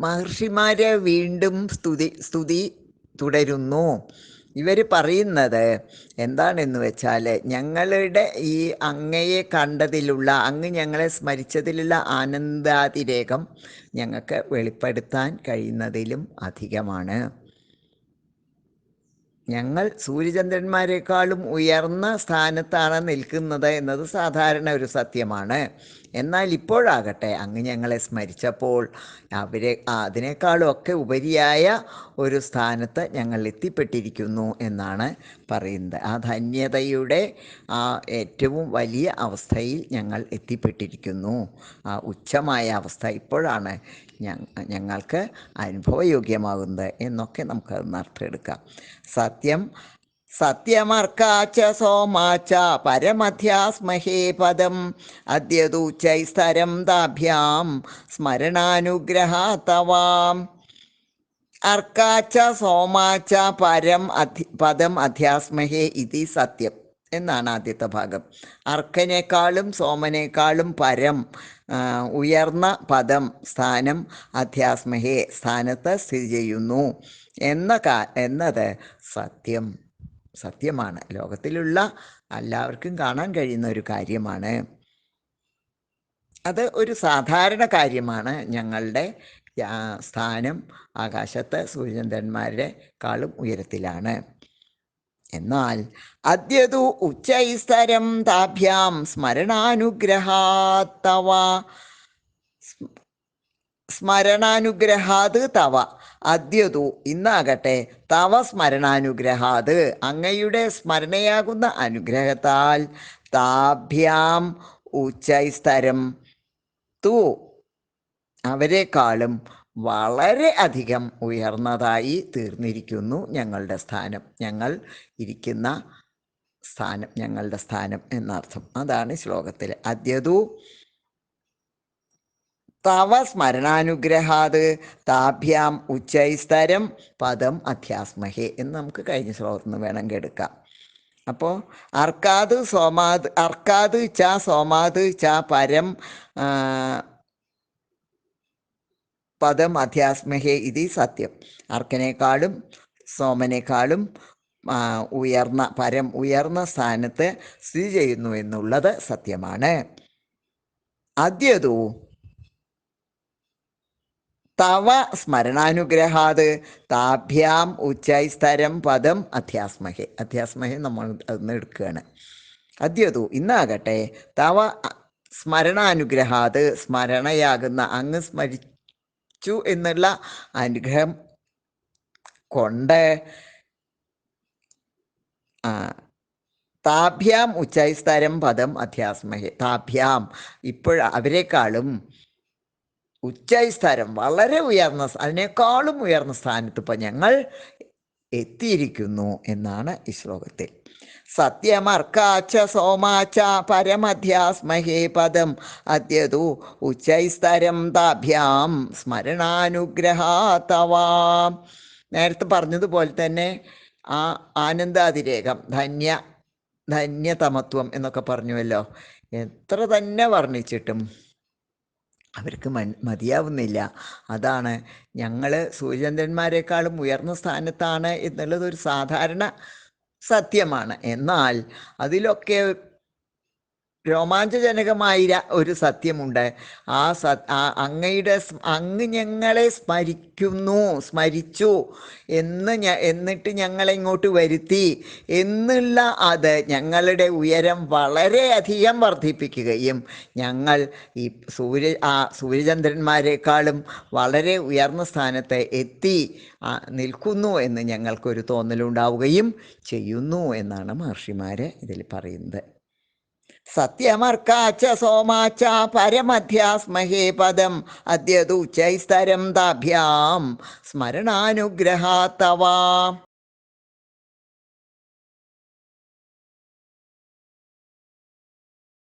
മഹർഷിമാരെ വീണ്ടും സ്തുതി സ്തുതി തുടരുന്നു. ഇവർ പറയുന്നത് എന്താണെന്ന് വെച്ചാൽ ഞങ്ങളുടെ ഈ അങ്ങയെ കണ്ടതിലുള്ള അങ്ങ് ഞങ്ങളെ സ്മരിച്ചതിലുള്ള ആനന്ദാതിരേകം ഞങ്ങൾക്ക് വെളിപ്പെടുത്താൻ കഴിയുന്നതിലും അധികമാണ്. ഞങ്ങൾ സൂര്യചന്ദ്രന്മാരെക്കാളും ഉയർന്ന സ്ഥാനത്താണ് നിൽക്കുന്നത് എന്നത് സാധാരണ ഒരു സത്യമാണ്. എന്നാൽ ഇപ്പോഴാകട്ടെ അങ്ങ് ഞങ്ങളെ സ്മരിച്ചപ്പോൾ അവരെ അതിനേക്കാളും ഒക്കെ ഉപരിയായ ഒരു സ്ഥാനത്ത് ഞങ്ങൾ എത്തിപ്പെട്ടിരിക്കുന്നു എന്നാണ് പറയുന്നത്. ആ ധന്യതയുടെ ആ ഏറ്റവും വലിയ അവസ്ഥയിൽ ഞങ്ങൾ എത്തിപ്പെട്ടിരിക്കുന്നു. ആ ഉച്ചമായ അവസ്ഥ ഇപ്പോഴാണ് ഞങ്ങൾക്ക് അനുഭവയോഗ്യമാകുന്നത് എന്നൊക്കെ നമുക്കത് അർത്ഥമെടുക്കാം സത്യം സത്യമർക്കാച്ച സോമാച്ച പരമധ്യാസ്മഹേ പദം അദ്യതൂച്ചൈസ്തരം താഭ്യാം സ്മരണാനുഗ്രഹാത്തവാം. അർക്കാച്ച സോമാച്ച പരം അധി പദം അധ്യാസ്മഹേ ഇതി സത്യം എന്നാണ് ആദ്യത്തെ ഭാഗം. അർക്കനേക്കാളും സോമനേക്കാളും പരം ഉയർന്ന പദം സ്ഥാനം അധ്യാസ്മഹേ സ്ഥാനത്ത് സ്ഥിതി ചെയ്യുന്നു. എന്ന കാ എന്നത് സത്യം. സത്യമാണ്. ലോകത്തിലുള്ള എല്ലാവർക്കും കാണാൻ കഴിയുന്ന ഒരു കാര്യമാണ്. അത് ഒരു സാധാരണ കാര്യമാണ്. ഞങ്ങളുടെ സ്ഥാനം ആകാശത്ത് സൂര്യചന്ദ്രന്മാരുടെ കാളും ഉയരത്തിലാണ്. എന്നാൽ അദ്യതു ഉച്ചൈസ്തരം താഭ്യാം സ്മരണാനുഗ്രഹാത്തവ. സ്മരണാനുഗ്രഹാത് തവ. അദ്യതു ഇന്നാകട്ടെ തവ സ്മരണാനുഗ്രഹാത്. അങ്ങയുടെ സ്മരണയാകുന്ന അനുഗ്രഹത്താൽ താഭ്യാം ഉച്ചൈസ്തരം തു. അവരെക്കാളും വളരെ അധികം ഉയർന്നതായി തീർന്നിരിക്കുന്നു ഞങ്ങളുടെ സ്ഥാനം. ഞങ്ങൾ ഇരിക്കുന്ന സ്ഥാനം ഞങ്ങളുടെ സ്ഥാനം എന്നർത്ഥം. അതാണ് ശ്ലോകത്തിൽ അദ്യതു. തവ സ്മരണാനുഗ്രഹാത് താഭ്യാം ഉച്ചൈസ്തരം പദം അധ്യാസ്മഹേ എന്ന് നമുക്ക് കഴിഞ്ഞ ശ്ലോകത്തിൽ നിന്ന് വേണമെങ്കിൽ എടുക്കാം. അപ്പോൾ അർക്കാത് സോമാത് അർക്കാത് ച സോമാത് ച പരം പദം അധ്യാസ്മഹേ ഇതി സത്യം. അർക്കനേക്കാളും സോമനേക്കാളും ഉയർന്ന പരം ഉയർന്ന സ്ഥാനത്ത് സ്ഥിതി ചെയ്യുന്നു എന്നുള്ളത് സത്യമാണ്. അദ്യതു തവ സ്മരണാനുഗ്രഹാത് താഭ്യാം ഉച്ചൈസ്തരം പദം അധ്യാസ്മഹെ അധ്യാസ്മഹെ നമ്മൾ അന്ന് എടുക്കുകയാണ്. അദ്യതു ഇന്നാകട്ടെ തവ സ്മരണാനുഗ്രഹാത് സ്മരണയാകുന്ന അങ്ങ് സ്മരിച്ചു എന്നുള്ള അനുഗ്രഹം കൊണ്ട് താഭ്യാം ഉച്ചൈസ്തരം പദം അധ്യാസ്മഹേ താഭ്യാം ഇപ്പോൾ അവരെക്കാളും ഉച്ചൈസ്തരം വളരെ ഉയർന്ന അതിനേക്കാളും ഉയർന്ന സ്ഥാനത്ത് ഇപ്പം ഞങ്ങൾ എത്തിയിരിക്കുന്നു എന്നാണ് ഈ ശ്ലോകത്തിൽ. സത്യമർക്കാച്ച സോമാച്ച പരമധ്യാസ്മഹേ പദം അദ്യതു ഉച്ചൈസ്തരം താഭ്യാം സ്മരണാനുഗ്രഹാത്തവാ. നേരത്തെ പറഞ്ഞതുപോലെ തന്നെ ആ ആനന്ദാതിരേകം ധന്യ ധന്യതമത്വം എന്നൊക്കെ പറഞ്ഞുവല്ലോ. എത്ര തന്നെ വർണിച്ചിട്ടും അവർക്ക് മൻ മതിയാവുന്നില്ല. അതാണ് ഞങ്ങൾ സൂര്യചന്ദ്രന്മാരെക്കാളും ഉയർന്ന സ്ഥാനത്താണ് എന്നുള്ളത് ഒരു സാധാരണ സത്യമാണ്. എന്നാൽ അതിലൊക്കെ രോമാഞ്ചജനകമായ ഒരു സത്യമുണ്ട്. ആ സ അങ്ങയുടെ അങ്ങ് ഞങ്ങളെ സ്മരിക്കുന്നു സ്മരിച്ചു. എന്ന് എന്നിട്ട് ഞങ്ങളെ ഇങ്ങോട്ട് വരുത്തി. എന്നുള്ള അത് ഞങ്ങളുടെ ഉയരം വളരെയധികം വർദ്ധിപ്പിക്കുകയും ഞങ്ങൾ ഈ സൂര്യ ആ സൂര്യചന്ദ്രന്മാരെക്കാളും വളരെ ഉയർന്ന സ്ഥാനത്ത് എത്തി നിൽക്കുന്നു എന്ന് ഞങ്ങൾക്കൊരു തോന്നലുണ്ടാവുകയും ചെയ്യുന്നു എന്നാണ് മഹർഷിമാർ ഇതിൽ പറയുന്നത്. സത്യമർക്കാച്ച സോമാച്ച പരമധ്യാസ്മഹേ പദം. അദ്യതു ചൈസ്തരം താഭ്യാം സ്മരണാനുഗ്രഹാത്തവാ.